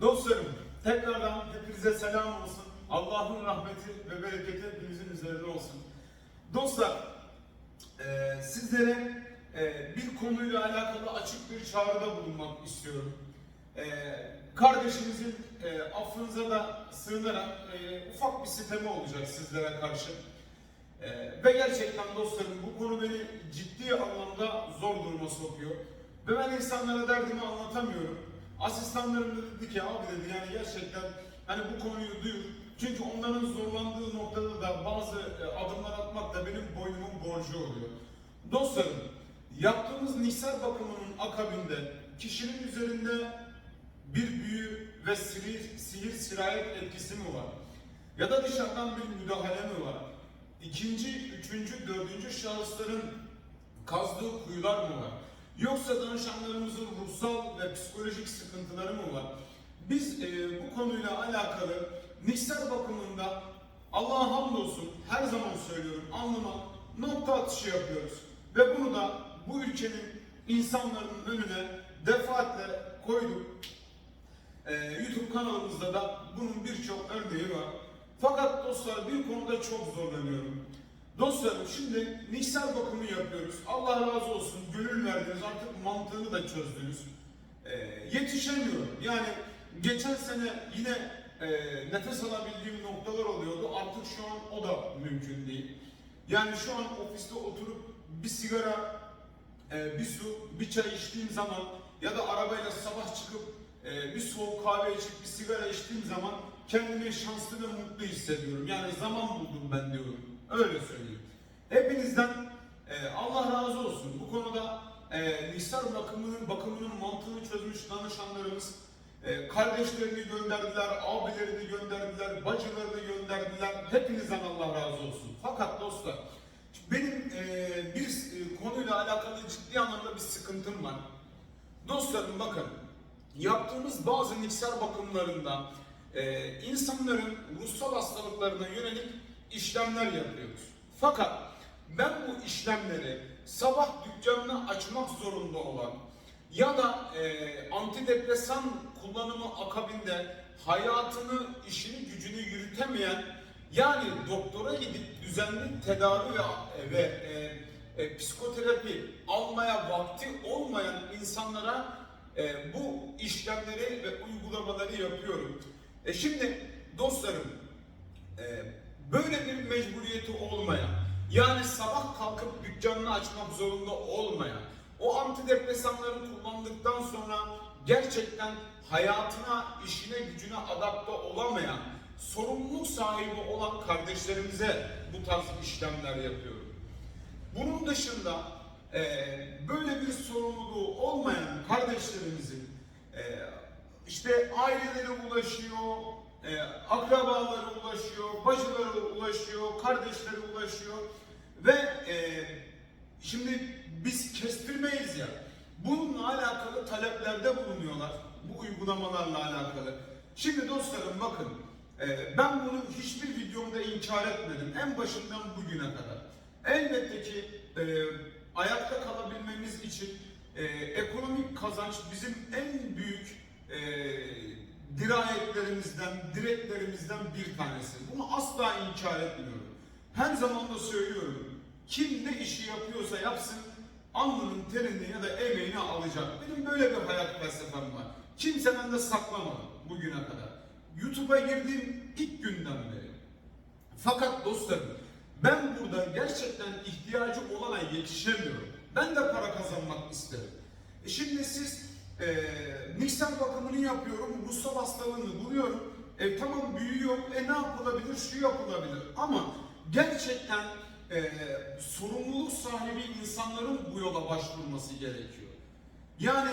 Dostlarım, tekrardan hepinize selam olsun. Allah'ın rahmeti ve bereketi hepinizin üzerinde olsun. Dostlar, e, sizlere e, bir konuyla alakalı açık bir çağrıda bulunmak istiyorum. E, kardeşimizin e, affınıza da sığınarak e, ufak bir sitemi olacak sizlere karşı. E, ve gerçekten dostlarım bu konu beni ciddi anlamda zor duruma sokuyor. Ve ben insanlara derdimi anlatamıyorum. Asistanlarım da dedi ki abi dedi yani gerçekten hani bu konuyu duyur. Çünkü onların zorlandığı noktada da bazı e, adımlar atmak da benim boynumun borcu oluyor. Dostlarım, yaptığımız niksel bakımının akabinde kişinin üzerinde bir büyü ve sihir, sihir sirayet etkisi mi var? Ya da dışarıdan bir müdahale mi var? İkinci, üçüncü, dördüncü şahısların kazdığı kuyular mı var? Yoksa danışanlarımızın ruhsal ve psikolojik sıkıntıları mı var? Biz e, bu konuyla alakalı niksel bakımında Allah'a hamdolsun her zaman söylüyorum alnıma nokta atışı yapıyoruz. Ve bunu da bu ülkenin insanların önüne defaatle koyduk. Ee, YouTube kanalımızda da bunun birçok örneği var. Fakat dostlar bir konuda çok zorlanıyorum. Dostlarım şimdi niksel bakımı yapıyoruz. Allah razı olsun gönül verdiniz artık mantığını da çözdünüz. Ee, yetişemiyorum. Yani geçen sene yine e, nefes alabildiğim noktalar oluyordu. Artık şu an o da mümkün değil. Yani şu an ofiste oturup bir sigara ee, bir su, bir çay içtiğim zaman ya da arabayla sabah çıkıp e, bir soğuk kahve içip bir sigara içtiğim zaman kendimi şanslı ve mutlu hissediyorum. Yani zaman buldum ben diyorum. Öyle söyleyeyim. Hepinizden e, Allah razı olsun. Bu konuda e, niksel bakımının bakımının mantığını çözmüş danışanlarımız e, kardeşlerini gönderdiler, abilerini gönderdiler, bacılarını gönderdiler. Hepinizden Allah razı olsun. Fakat dostlar benim e, bir e, konuyla alakalı ciddi anlamda bir sıkıntım var. Dostlarım bakın, yaptığımız bazı niksel bakımlarında e, insanların ruhsal hastalıklarına yönelik işlemler yapıyoruz. Fakat ben bu işlemleri sabah dükkanını açmak zorunda olan ya da e, antidepresan kullanımı akabinde hayatını, işini, gücünü yürütemeyen yani doktora gidip düzenli tedavi ve, ve e, e, psikoterapi almaya vakti olmayan insanlara e, bu işlemleri ve uygulamaları yapıyorum. E şimdi dostlarım e, böyle bir mecburiyeti olmayan yani sabah kalkıp dükkanını açmak zorunda olmayan o antidepresanları kullandıktan sonra gerçekten hayatına, işine, gücüne adapte olamayan sorumluluk sahibi olan kardeşlerimize bu tarz işlemler yapıyorum. Bunun dışında e, böyle bir sorumluluğu olmayan kardeşlerimizin e, işte aileleri ulaşıyor, e, akrabaları ulaşıyor, bacıları ulaşıyor, kardeşleri ulaşıyor ve e, şimdi biz kestirmeyiz ya. Bununla alakalı taleplerde bulunuyorlar. Bu uygulamalarla alakalı. Şimdi dostlarım bakın e, ben bunu hiçbir videomda inkar etmedim. En başından bugüne kadar. Elbette ki e, ayakta kalabilmemiz için e, ekonomik kazanç bizim en büyük e, dirayetlerimizden, direklerimizden bir tanesi. Bunu asla inkar etmiyorum. Her zaman da söylüyorum. Kim ne işi yapıyorsa yapsın, alnının terini ya da emeğini alacak. Benim böyle bir hayat felsefem var. Kimseden de saklamadım bugüne kadar. YouTube'a girdiğim ilk günden beri. Fakat dostlarım ben burada gerçekten ihtiyacı olana yetişemiyorum. Ben de para kazanmak isterim. E şimdi siz e, niksel bakımını yapıyorum, ruhsal hastalığını buluyorum. E tamam büyü yok, e ne yapılabilir, şu yapılabilir. Ama gerçekten e, sorumluluk sahibi insanların bu yola başvurması gerekiyor. Yani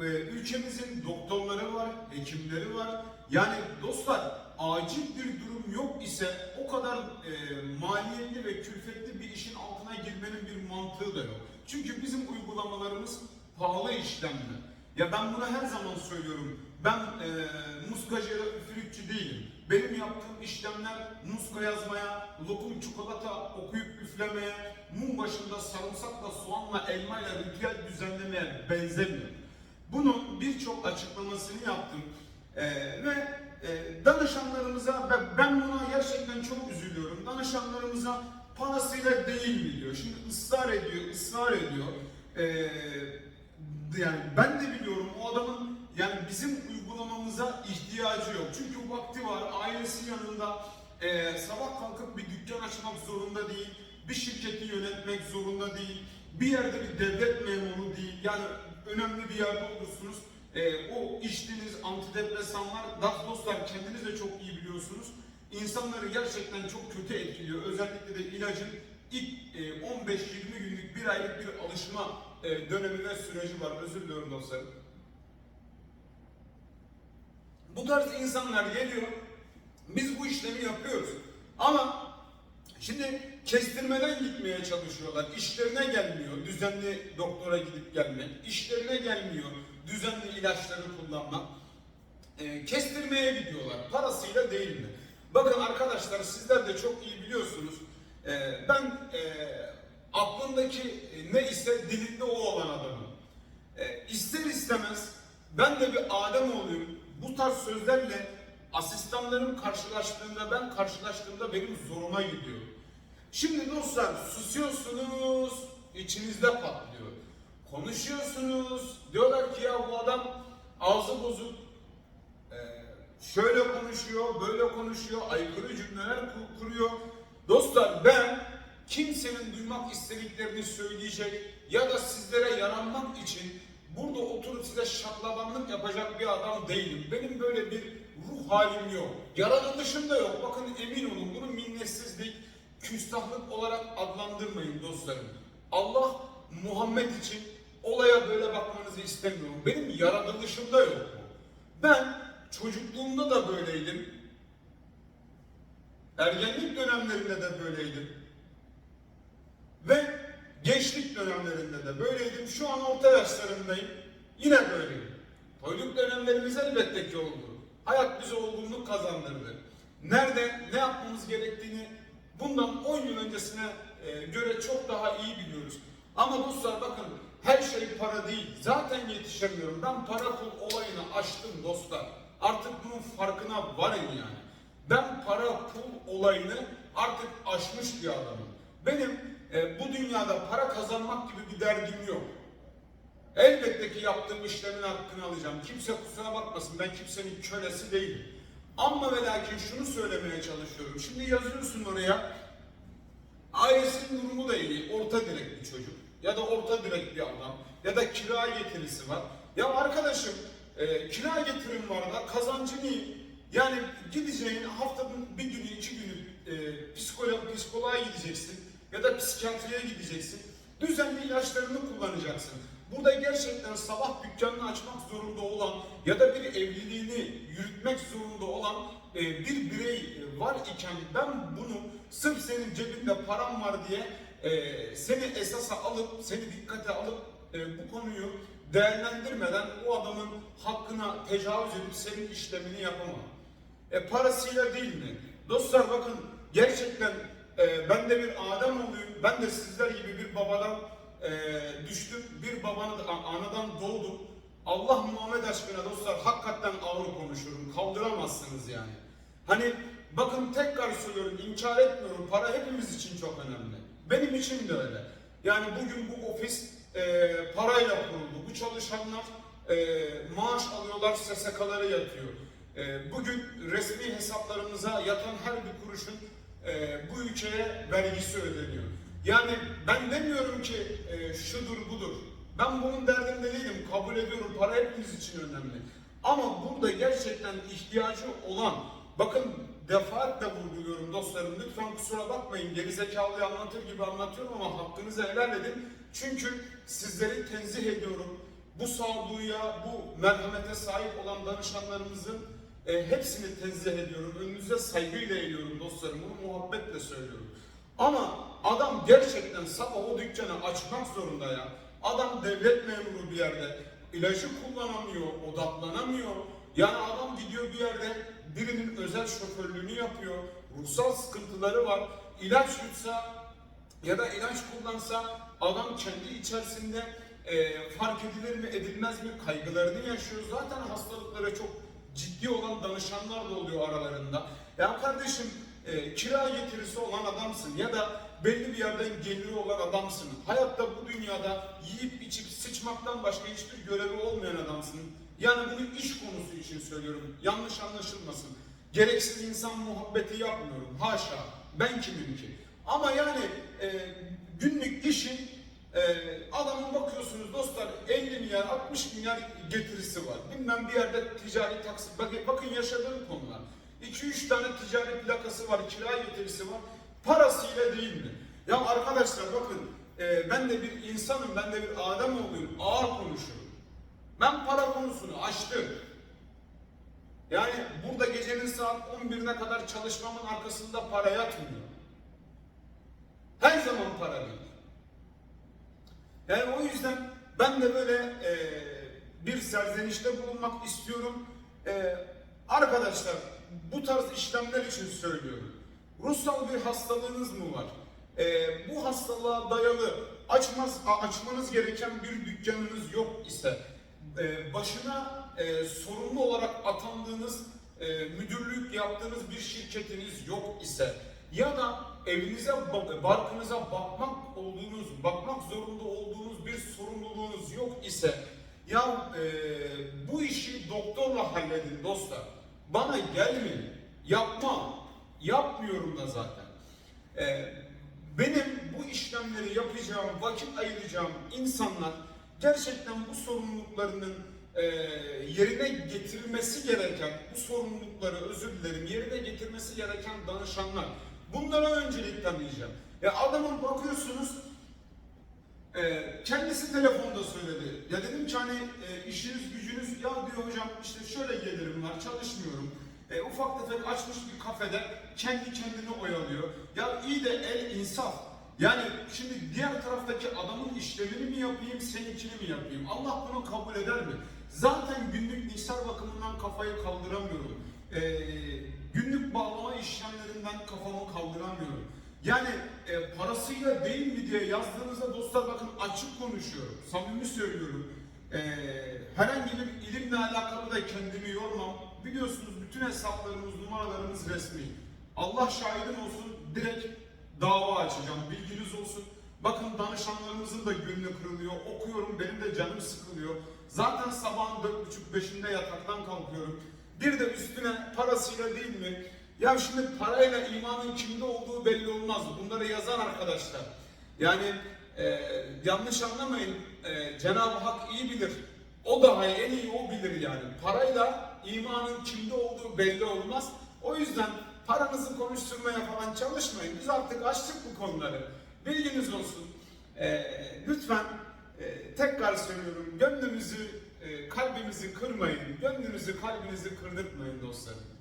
e, ülkemizin doktorları var, hekimleri var. Yani dostlar acil bir durum yok ise o kadar e, maliyetli ve külfetli bir işin altına girmenin bir mantığı da yok. Çünkü bizim uygulamalarımız pahalı işlemler. Ya ben bunu her zaman söylüyorum. Ben e, muskacı üfürükçü değilim. Benim yaptığım işlemler muska yazmaya, lokum çikolata okuyup üflemeye, mum başında sarımsakla, soğanla, elmayla ritüel düzenlemeye benzemiyor. Bunun birçok açıklamasını yaptım. E, ve e, danışanlarımıza ben, ben buna gerçekten çok üzülüyorum. Danışanlarımıza parasıyla değil mi diyor. Şimdi ısrar ediyor, ısrar ediyor. E, yani ben de biliyorum o adamın yani bizim uygulamamıza ihtiyacı yok. Çünkü vakti var, ailesi yanında. E, sabah kalkıp bir dükkan açmak zorunda değil. Bir şirketi yönetmek zorunda değil. Bir yerde bir devlet memuru değil. Yani önemli bir yerde olursunuz. E, o içtiğiniz antidepresanlar, daha dostlar kendiniz de çok iyi biliyorsunuz. İnsanları gerçekten çok kötü etkiliyor. Özellikle de ilacın ilk e, 15-20 günlük bir aylık bir alışma e, dönemi ve süreci var. Özür diliyorum dostlarım. Bu tarz insanlar geliyor. Biz bu işlemi yapıyoruz. Ama şimdi kestirmeden gitmeye çalışıyorlar. İşlerine gelmiyor düzenli doktora gidip gelmek. İşlerine gelmiyor düzenli ilaçları kullanmak. E, kestirmeye gidiyorlar. Parasıyla değil mi? Bakın arkadaşlar sizler de çok iyi biliyorsunuz. E, ben e, aklındaki ne ise dilinde o olan adamım. E, ister istemez ben de bir Adem olayım. Bu tarz sözlerle asistanlarım karşılaştığında ben karşılaştığımda benim zoruma gidiyor. Şimdi dostlar susuyorsunuz, içinizde patlıyor. Konuşuyorsunuz, diyorlar ki ya bu adam ağzı bozuk, ee, şöyle konuşuyor, böyle konuşuyor, aykırı cümleler ku- kuruyor. Dostlar ben kimsenin duymak istediklerini söyleyecek ya da sizlere yaranmak için burada oturup size şaklabanlık yapacak bir adam değilim. Benim böyle bir ruh halim yok. Yaratılışım da yok. Bakın emin olun bunu minnetsizlik, küstahlık olarak adlandırmayın dostlarım. Allah Muhammed için olaya böyle bakmanızı istemiyorum. Benim yaratılışımda yok bu. Ben çocukluğumda da böyleydim. Ergenlik dönemlerinde de böyleydim. Ve gençlik dönemlerinde de böyleydim. Şu an orta yaşlarındayım. Yine böyleyim. Toyluk dönemlerimiz elbette ki oldu. Hayat bize olgunluk kazandırdı. Nerede ne yapmamız gerektiğini bundan 10 yıl öncesine e, göre çok daha iyi biliyoruz. Ama dostlar bakın her şey para değil. Zaten yetişemiyorum. Ben para pul olayını aştım dostlar. Artık bunun farkına varın yani. Ben para pul olayını artık aşmış bir adamım. Benim e, bu dünyada para kazanmak gibi bir derdim yok. Elbette ki yaptığım işlemin hakkını alacağım. Kimse kusura bakmasın ben kimsenin kölesi değilim. Ama ve lakin şunu söylemeye çalışıyorum. Şimdi yazıyorsun oraya. Ailesinin durumu da iyi. Orta direk bir çocuk. Ya da orta direk bir adam. Ya da kira getirisi var. Ya arkadaşım e, kira getirim var da kazancın iyi. Yani gideceğin haftanın Ya da psikiyatriye gideceksin. Düzenli ilaçlarını kullanacaksın. Burada gerçekten sabah dükkanını açmak zorunda olan ya da bir evliliğini yürütmek zorunda olan e, bir birey e, var iken ben bunu sırf senin cebinde param var diye e, seni esasa alıp, seni dikkate alıp bu konuyu değerlendirmeden o adamın hakkına tecavüz edip senin işlemini yapamam. E, parasıyla değil mi? Dostlar bakın gerçekten e, ben de bir Adem olayım. Ben de sizler gibi bir babadan e, düştüm. Bir babanın anadan doğdum. Allah Muhammed aşkına dostlar hakikaten ağır konuşurum. Kaldıramazsınız yani. Hani bakın tekrar söylüyorum inkar etmiyorum. Para hepimiz için çok önemli. Benim için de öyle. Yani bugün bu ofis e, parayla kuruldu. Bu çalışanlar e, maaş alıyorlar, SSK'ları yatıyor. E, bugün resmi hesaplarımıza yatan her bir kuruşun e, bu ülkeye vergisi ödeniyor. Yani ben demiyorum ki e, şudur budur. Ben bunun derdinde değilim. Kabul ediyorum. Para hepimiz için önemli. Ama burada gerçekten ihtiyacı olan, bakın defaatle vurguluyorum dostlarım. Lütfen kusura bakmayın. Gerizekalıyı anlatır gibi anlatıyorum ama hakkınızı helal edin. Çünkü sizleri tenzih ediyorum. Bu sağduyuya, bu merhamete sahip olan danışanlarımızın e, hepsini tenzih ediyorum. Önünüze saygıyla eğiliyorum dostlarım. Bunu muhabbetle söylüyorum. Ama adam gerçekten sabah o dükkanı açmak zorunda ya. Adam devlet memuru bir yerde. ilacı kullanamıyor, odaklanamıyor. Yani adam gidiyor bir yerde birinin özel şoförlüğünü yapıyor. Ruhsal sıkıntıları var. İlaç yutsa ya da ilaç kullansa adam kendi içerisinde e, fark edilir mi edilmez mi kaygılarını yaşıyor. Zaten hastalıklara çok ciddi olan danışanlar da oluyor aralarında. Ya kardeşim e, kira getirisi olan adamsın ya da belli bir yerden geliri olan adamsın. Hayatta bu dünyada yiyip içip sıçmaktan başka hiçbir görevi olmayan adamsın. Yani bunu iş konusu için söylüyorum. Yanlış anlaşılmasın. Gereksiz insan muhabbeti yapmıyorum. Haşa. Ben kimim ki? Ama yani e, günlük işin e, adamın bakıyorsunuz dostlar 50 milyar 60 milyar getirisi var. Bilmem bir yerde ticari taksit. Bakın, bakın yaşadığım konular. 2-3 tane ticari plakası var, kira getirisi var. Parasıyla değil mi? Ya arkadaşlar bakın e, ben de bir insanım, ben de bir Adem oğluyum. Ağır konuşuyorum. Ben para konusunu açtım. Yani burada gecenin saat 11'ine kadar çalışmamın arkasında para yatmıyor. Her zaman para değil. Yani o yüzden ben de böyle e, bir serzenişte bulunmak istiyorum. E, arkadaşlar bu tarz işlemler için söylüyorum. Ruhsal bir hastalığınız mı var? E, bu hastalığa dayalı açmaz, açmanız gereken bir dükkanınız yok ise e, başına e, sorumlu olarak atandığınız e, müdürlük yaptığınız bir şirketiniz yok ise ya da evinize ba- barkınıza bakmak olduğunuz bakmak zorunda olduğunuz bir sorumluluğunuz yok ise ya e, bu işi doktorla halledin dostlar. Bana gelmeyin. Yapma. Yapmıyorum da zaten. E, benim bu işlemleri yapacağım vakit ayıracağım insanlar gerçekten bu sorumluluklarının e, yerine getirilmesi gereken, bu sorumlulukları özür dilerim yerine getirmesi gereken danışanlar. Bunlara öncelik tanıyacağım. Ya adamın bakıyorsunuz e, kendisi telefonda söyledi. Ya dedim ki hani e, işiniz gücünüz ya diyor hocam işte şöyle gelirim var çalışmıyorum. E, ufak tefek açmış bir kafede kendi kendini oyalıyor. Ya iyi de el insaf. Yani şimdi diğer taraftaki adamın işlemini mi yapayım, seninkini mi yapayım? Allah bunu kabul eder mi? Zaten günlük mikser bakımından kafayı kaldıramıyorum. Ee, günlük kaldıramıyorum. Yani e, parasıyla değil mi diye yazdığınızda dostlar bakın açık konuşuyorum. Samimi söylüyorum. Ee, herhangi bir ilimle alakalı da kendimi yormam. Biliyorsunuz bütün hesaplarımız, numaralarımız resmi. Allah şahidim olsun direkt dava açacağım. Bilginiz olsun. Bakın danışanlarımızın da gönlü kırılıyor. Okuyorum benim de canım sıkılıyor. Zaten sabahın dört buçuk beşinde yataktan kalkıyorum. Bir de üstüne parasıyla değil mi? Ya şimdi parayla imanın kimde olduğu belli olmaz. Bunları yazan arkadaşlar. Yani e, yanlış anlamayın. E, Cenab-ı Hak iyi bilir. O daha en iyi o bilir yani. Parayla imanın kimde olduğu belli olmaz. O yüzden paranızı konuşturmaya falan çalışmayın. Biz artık açtık bu konuları. Bilginiz olsun. Ee, lütfen e, tekrar söylüyorum. Gönlümüzü, e, kalbimizi kırmayın. Gönlünüzü, kalbinizi kırdırtmayın dostlarım.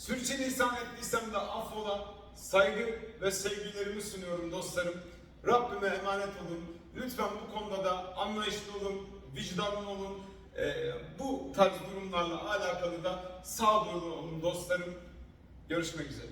Sürçülisan ettiysem de affola. Saygı ve sevgilerimi sunuyorum dostlarım. Rabbime emanet olun. Lütfen bu konuda da anlayışlı olun, vicdanlı olun. Ee, bu tarz durumlarla alakalı da sağduyulu olun dostlarım. Görüşmek üzere.